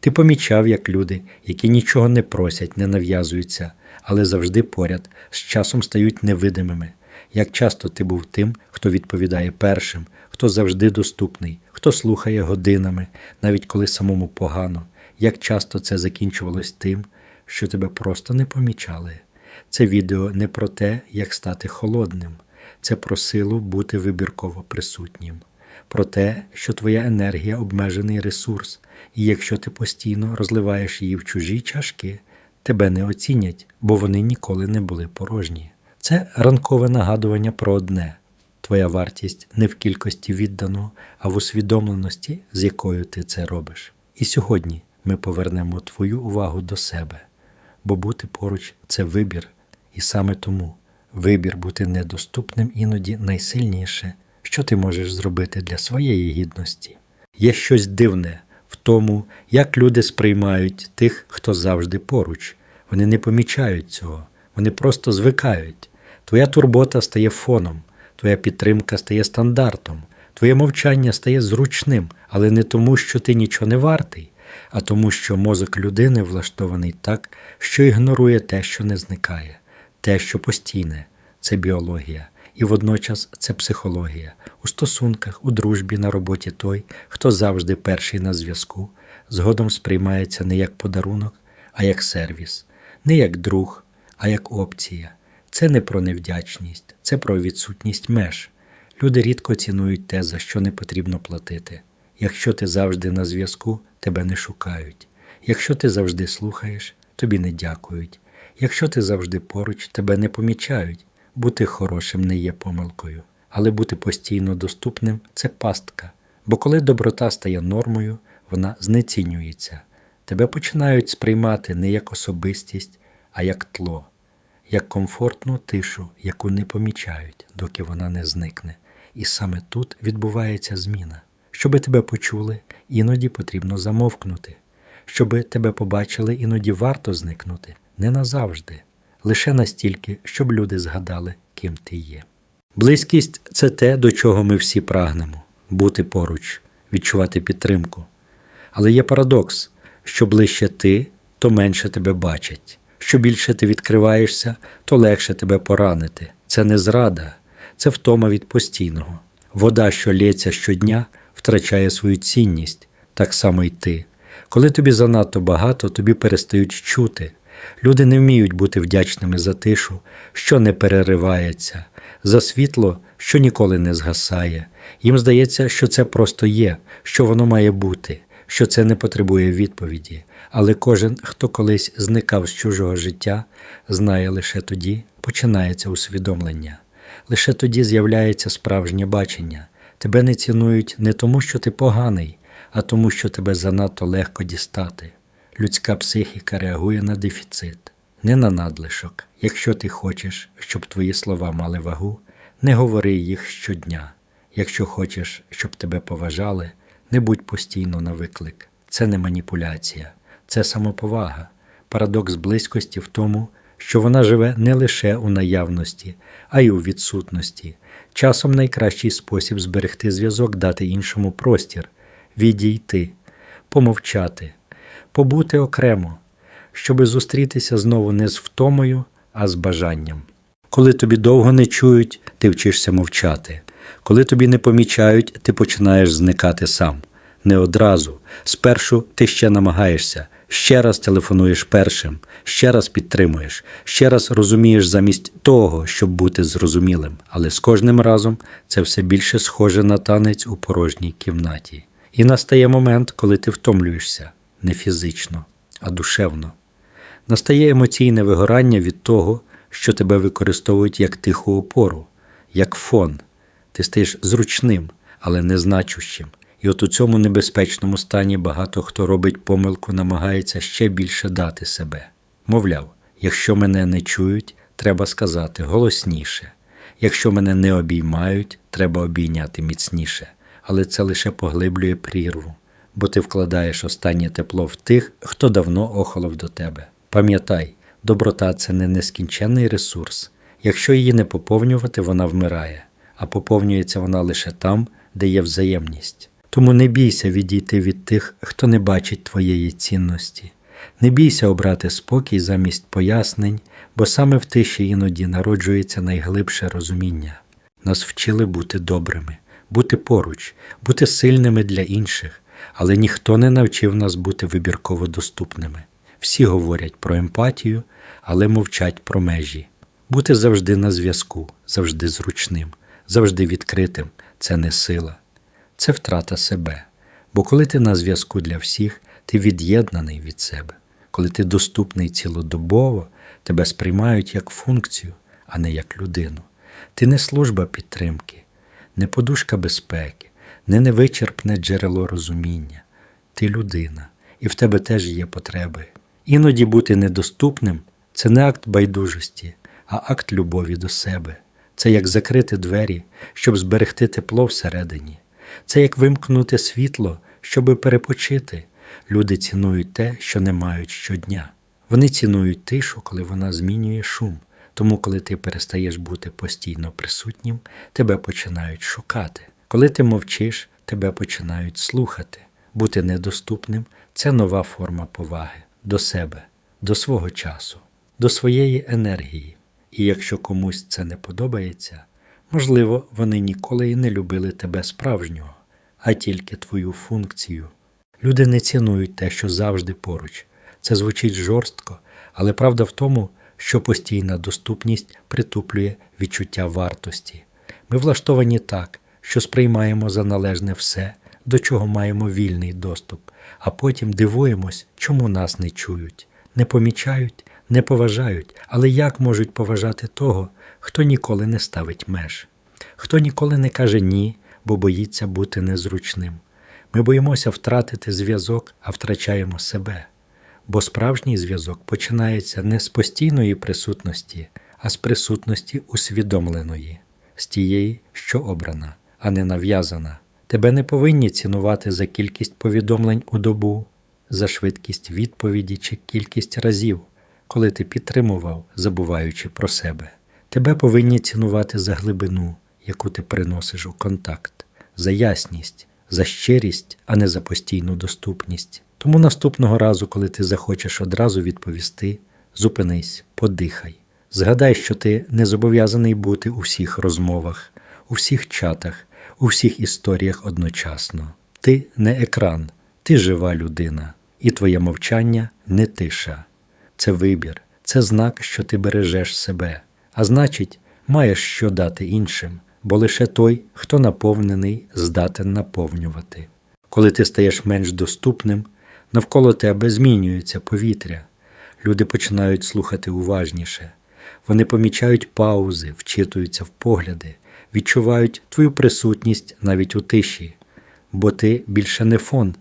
Ти помічав, як люди, які нічого не просять, не нав'язуються, але завжди поряд, з часом стають невидимими. Як часто ти був тим, хто відповідає першим, хто завжди доступний, хто слухає годинами, навіть коли самому погано, як часто це закінчувалось тим, що тебе просто не помічали. Це відео не про те, як стати холодним, це про силу бути вибірково присутнім, про те, що твоя енергія обмежений ресурс, і якщо ти постійно розливаєш її в чужі чашки, тебе не оцінять, бо вони ніколи не були порожні. Це ранкове нагадування про одне. Твоя вартість не в кількості відданого, а в усвідомленості, з якою ти це робиш. І сьогодні ми повернемо твою увагу до себе, бо бути поруч це вибір, і саме тому вибір бути недоступним іноді найсильніше, що ти можеш зробити для своєї гідності. Є щось дивне в тому, як люди сприймають тих, хто завжди поруч. Вони не помічають цього, вони просто звикають. Твоя турбота стає фоном, твоя підтримка стає стандартом, твоє мовчання стає зручним, але не тому, що ти нічого не вартий, а тому, що мозок людини влаштований так, що ігнорує те, що не зникає, те, що постійне це біологія, і водночас це психологія. У стосунках, у дружбі, на роботі той, хто завжди перший на зв'язку, згодом сприймається не як подарунок, а як сервіс, не як друг, а як опція. Це не про невдячність, це про відсутність меж. Люди рідко цінують те, за що не потрібно платити. Якщо ти завжди на зв'язку, тебе не шукають. Якщо ти завжди слухаєш, тобі не дякують. Якщо ти завжди поруч, тебе не помічають. Бути хорошим не є помилкою, але бути постійно доступним це пастка. Бо коли доброта стає нормою, вона знецінюється. Тебе починають сприймати не як особистість, а як тло, як комфортну тишу, яку не помічають, доки вона не зникне. І саме тут відбувається зміна. Щоби тебе почули, іноді потрібно замовкнути. Щоби тебе побачили, іноді варто зникнути не назавжди, лише настільки, щоб люди згадали, ким ти є. Близькість це те, до чого ми всі прагнемо бути поруч, відчувати підтримку. Але є парадокс: що ближче ти, то менше тебе бачать. Що більше ти відкриваєшся, то легше тебе поранити. Це не зрада, це втома від постійного. Вода, що лється щодня, втрачає свою цінність, так само й ти. Коли тобі занадто багато, тобі перестають чути. Люди не вміють бути вдячними за тишу, що не переривається, за світло, що ніколи не згасає. Їм здається, що це просто є, що воно має бути, що це не потребує відповіді. Але кожен, хто колись зникав з чужого життя, знає лише тоді починається усвідомлення. Лише тоді з'являється справжнє бачення. Тебе не цінують не тому, що ти поганий, а тому, що тебе занадто легко дістати. Людська психіка реагує на дефіцит, не на надлишок. Якщо ти хочеш, щоб твої слова мали вагу, не говори їх щодня. Якщо хочеш, щоб тебе поважали, не будь постійно на виклик. Це не маніпуляція, це самоповага. Парадокс близькості в тому, що вона живе не лише у наявності, а й у відсутності. Часом найкращий спосіб зберегти зв'язок дати іншому простір, відійти, помовчати побути окремо, щоби зустрітися знову не з втомою, а з бажанням. Коли тобі довго не чують, ти вчишся мовчати. Коли тобі не помічають, ти починаєш зникати сам. Не одразу. Спершу ти ще намагаєшся, ще раз телефонуєш першим, ще раз підтримуєш, ще раз розумієш замість того, щоб бути зрозумілим. Але з кожним разом це все більше схоже на танець у порожній кімнаті. І настає момент, коли ти втомлюєшся не фізично, а душевно. Настає емоційне вигорання від того, що тебе використовують як тиху опору, як фон. Ти стаєш зручним, але незначущим. І от у цьому небезпечному стані багато хто робить помилку, намагається ще більше дати себе. Мовляв, якщо мене не чують, треба сказати голосніше. Якщо мене не обіймають, треба обійняти міцніше, але це лише поглиблює прірву бо ти вкладаєш останнє тепло в тих, хто давно охолов до тебе. Пам'ятай, доброта це не нескінченний ресурс. Якщо її не поповнювати, вона вмирає, а поповнюється вона лише там, де є взаємність. Тому не бійся відійти від тих, хто не бачить твоєї цінності. Не бійся обрати спокій замість пояснень, бо саме в тиші іноді народжується найглибше розуміння. Нас вчили бути добрими, бути поруч, бути сильними для інших, але ніхто не навчив нас бути вибірково доступними. Всі говорять про емпатію, але мовчать про межі. Бути завжди на зв'язку, завжди зручним, завжди відкритим це не сила, це втрата себе. Бо коли ти на зв'язку для всіх, ти від'єднаний від себе. Коли ти доступний цілодобово, тебе сприймають як функцію, а не як людину. Ти не служба підтримки, не подушка безпеки, не невичерпне джерело розуміння. Ти людина, і в тебе теж є потреби. Іноді бути недоступним це не акт байдужості, а акт любові до себе. Це як закрити двері, щоб зберегти тепло всередині. Це як вимкнути світло, щоби перепочити. Люди цінують те, що не мають щодня. Вони цінують тишу, коли вона змінює шум. Тому, коли ти перестаєш бути постійно присутнім, тебе починають шукати. Коли ти мовчиш, тебе починають слухати. Бути недоступним це нова форма поваги до себе, до свого часу, до своєї енергії. І якщо комусь це не подобається, можливо, вони ніколи і не любили тебе справжнього, а тільки твою функцію. Люди не цінують те, що завжди поруч. Це звучить жорстко, але правда в тому, що постійна доступність притуплює відчуття вартості. Ми влаштовані так, що сприймаємо за належне все, до чого маємо вільний доступ, а потім дивуємось, чому нас не чують, не помічають, не поважають, але як можуть поважати того, хто ніколи не ставить меж, хто ніколи не каже ні, бо боїться бути незручним. Ми боїмося втратити зв'язок, а втрачаємо себе. Бо справжній зв'язок починається не з постійної присутності, а з присутності усвідомленої, з тієї, що обрана, а не нав'язана. Тебе не повинні цінувати за кількість повідомлень у добу, за швидкість відповіді чи кількість разів, коли ти підтримував, забуваючи про себе. Тебе повинні цінувати за глибину, яку ти приносиш у контакт, за ясність, за щирість, а не за постійну доступність. Тому наступного разу, коли ти захочеш одразу відповісти, зупинись, подихай. Згадай, що ти не зобов'язаний бути у всіх розмовах, у всіх чатах, у всіх історіях одночасно. Ти не екран, ти жива людина, і твоє мовчання не тиша. Це вибір, це знак, що ти бережеш себе, а значить, маєш що дати іншим, бо лише той, хто наповнений, здатен наповнювати. Коли ти стаєш менш доступним, навколо тебе змінюється повітря. Люди починають слухати уважніше. Вони помічають паузи, вчитуються в погляди, відчувають твою присутність навіть у тиші, бо ти більше не фон,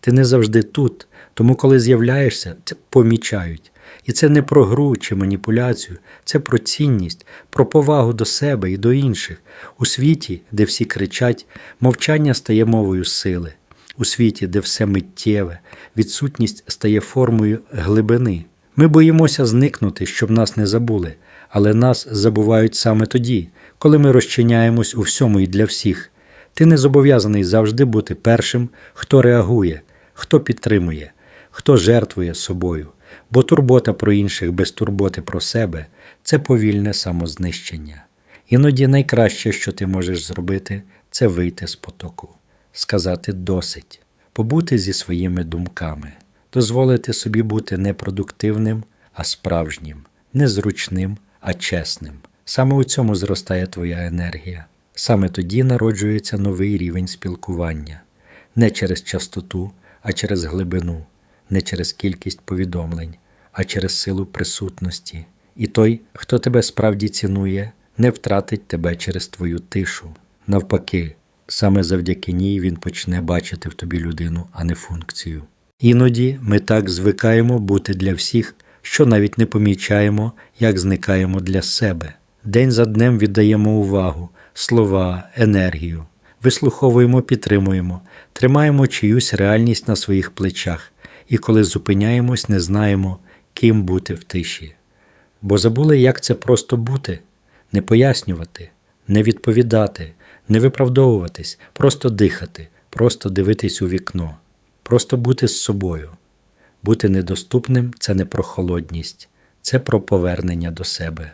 ти не завжди тут, тому коли з'являєшся, це помічають. І це не про гру чи маніпуляцію, це про цінність, про повагу до себе і до інших. У світі, де всі кричать, мовчання стає мовою сили. У світі, де все миттєве, відсутність стає формою глибини. Ми боїмося зникнути, щоб нас не забули, але нас забувають саме тоді, коли ми розчиняємось у всьому і для всіх. Ти не зобов'язаний завжди бути першим, хто реагує, хто підтримує, хто жертвує собою, бо турбота про інших без турботи про себе це повільне самознищення. Іноді найкраще, що ти можеш зробити, це вийти з потоку, сказати досить, побути зі своїми думками, дозволити собі бути не продуктивним, а справжнім, незручним, а чесним. Саме у цьому зростає твоя енергія. Саме тоді народжується новий рівень спілкування, не через частоту, а через глибину, не через кількість повідомлень, а через силу присутності. І той, хто тебе справді цінує, не втратить тебе через твою тишу. Навпаки, саме завдяки ній він почне бачити в тобі людину, а не функцію. Іноді ми так звикаємо бути для всіх, що навіть не помічаємо, як зникаємо для себе. День за днем віддаємо увагу, слова, енергію, вислуховуємо, підтримуємо, тримаємо чиюсь реальність на своїх плечах, і коли зупиняємось, не знаємо, ким бути в тиші. Бо забули, як це просто бути, не пояснювати, не відповідати, не виправдовуватись, просто дихати, просто дивитись у вікно, просто бути з собою. Бути недоступним це не про холодність, це про повернення до себе,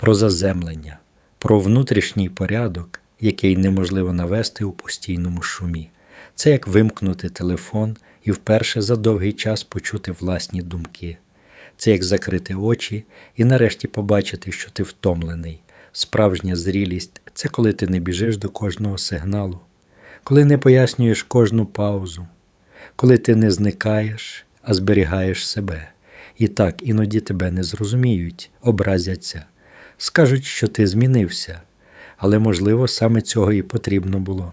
про заземлення, про внутрішній порядок, який неможливо навести у постійному шумі. Це як вимкнути телефон і вперше за довгий час почути власні думки. Це як закрити очі і нарешті побачити, що ти втомлений. Справжня зрілість це коли ти не біжиш до кожного сигналу, коли не пояснюєш кожну паузу, коли ти не зникаєш, а зберігаєш себе. І так іноді тебе не зрозуміють, образяться, скажуть, що ти змінився, але, можливо, саме цього і потрібно було.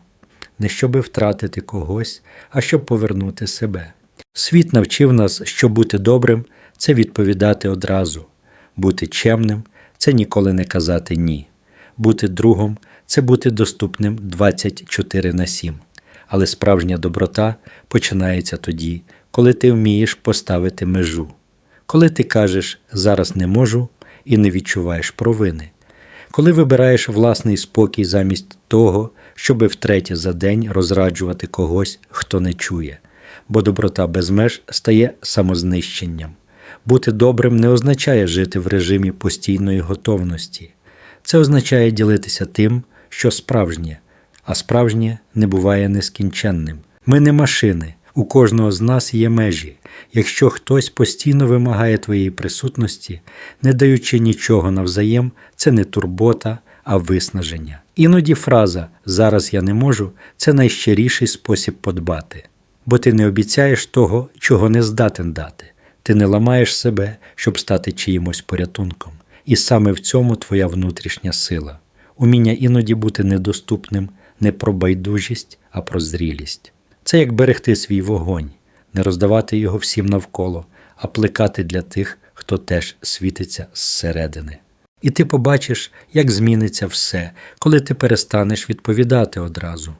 Не щоби втратити когось, а щоб повернути себе. Світ навчив нас, що бути добрим це відповідати одразу, бути чемним це ніколи не казати ні, бути другом це бути доступним 24 на 7. Але справжня доброта починається тоді, коли ти вмієш поставити межу, коли ти кажеш зараз не можу і не відчуваєш провини, коли вибираєш власний спокій замість того, щоби втретє за день розраджувати когось, хто не чує, бо доброта без меж стає самознищенням. Бути добрим не означає жити в режимі постійної готовності. Це означає ділитися тим, що справжнє, а справжнє не буває нескінченним. Ми не машини, у кожного з нас є межі. Якщо хтось постійно вимагає твоєї присутності, не даючи нічого навзаєм, це не турбота, а виснаження. Іноді фраза Зараз я не можу це найщиріший спосіб подбати, бо ти не обіцяєш того, чого не здатен дати. Ти не ламаєш себе, щоб стати чиїмось порятунком. І саме в цьому твоя внутрішня сила. Уміння іноді бути недоступним не про байдужість, а про зрілість. Це як берегти свій вогонь, не роздавати його всім навколо, а плекати для тих, хто теж світиться зсередини. І ти побачиш, як зміниться все, коли ти перестанеш відповідати одразу,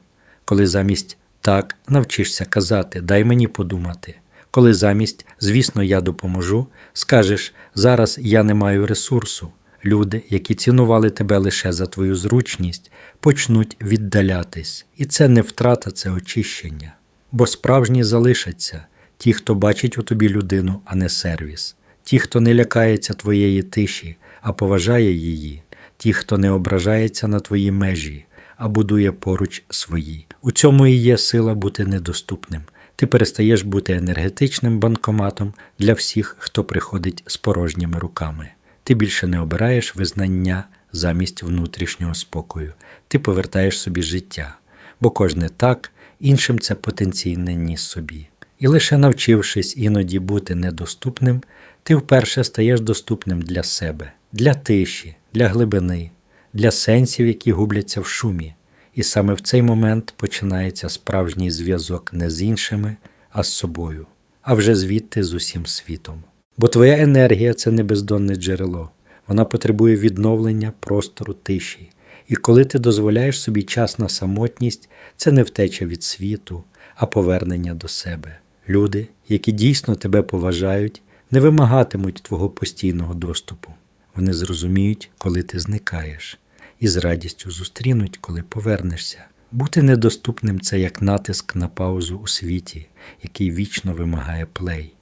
коли замість так навчишся казати Дай мені подумати, коли замість звісно, я допоможу, скажеш зараз я не маю ресурсу. Люди, які цінували тебе лише за твою зручність, почнуть віддалятись, і це не втрата, це очищення. Бо справжні залишаться ті, хто бачить у тобі людину, а не сервіс, ті, хто не лякається твоєї тиші, а поважає її, ті, хто не ображається на твої межі, а будує поруч свої. У цьому і є сила бути недоступним. Ти перестаєш бути енергетичним банкоматом для всіх, хто приходить з порожніми руками. Ти більше не обираєш визнання замість внутрішнього спокою. Ти повертаєш собі життя, бо кожне так іншим це потенційне ні собі. І лише навчившись іноді бути недоступним, ти вперше стаєш доступним для себе, для тиші, для глибини, для сенсів, які губляться в шумі. І саме в цей момент починається справжній зв'язок не з іншими, а з собою, а вже звідти з усім світом. Бо твоя енергія це не бездонне джерело, вона потребує відновлення простору тиші. І коли ти дозволяєш собі час на самотність, це не втеча від світу, а повернення до себе. Люди, які дійсно тебе поважають, не вимагатимуть твого постійного доступу. Вони зрозуміють, коли ти зникаєш, і з радістю зустрінуть, коли повернешся. Бути недоступним це як натиск на паузу у світі, який вічно вимагає плей.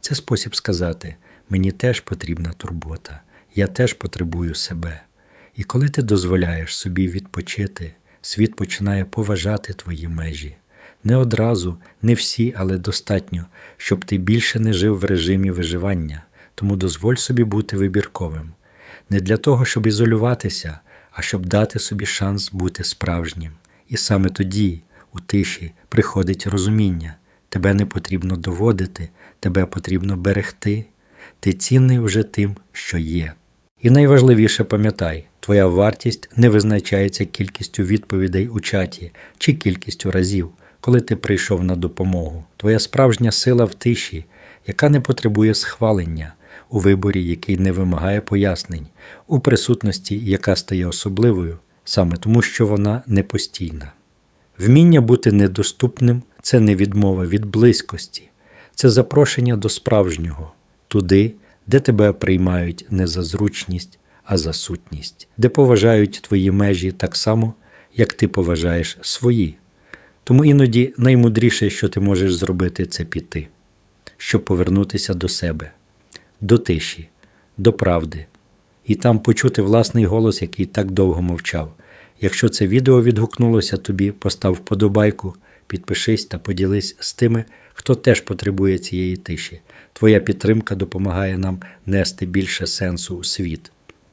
Це спосіб сказати: мені теж потрібна турбота, я теж потребую себе. І коли ти дозволяєш собі відпочити, світ починає поважати твої межі. Не одразу, не всі, але достатньо, щоб ти більше не жив в режимі виживання, тому дозволь собі бути вибірковим. Не для того, щоб ізолюватися, а щоб дати собі шанс бути справжнім. І саме тоді, у тиші, приходить розуміння. Тебе не потрібно доводити, тебе потрібно берегти. Ти цінний вже тим, що є. І найважливіше пам'ятай, твоя вартість не визначається кількістю відповідей у чаті чи кількістю разів, коли ти прийшов на допомогу. Твоя справжня сила в тиші, яка не потребує схвалення, у виборі, який не вимагає пояснень, у присутності, яка стає особливою, саме тому, що вона не постійна. Вміння бути недоступним це не відмова від близькості, це запрошення до справжнього, туди, де тебе приймають не за зручність, а за сутність, де поважають твої межі так само, як ти поважаєш свої. Тому іноді наймудріше, що ти можеш зробити, це піти, щоб повернутися до себе, до тиші, до правди, і там почути власний голос, який так довго мовчав. Якщо це відео відгукнулося тобі, постав вподобайку, підпишись та поділись з тими, хто теж потребує цієї тиші. Твоя підтримка допомагає нам нести більше сенсу у світ.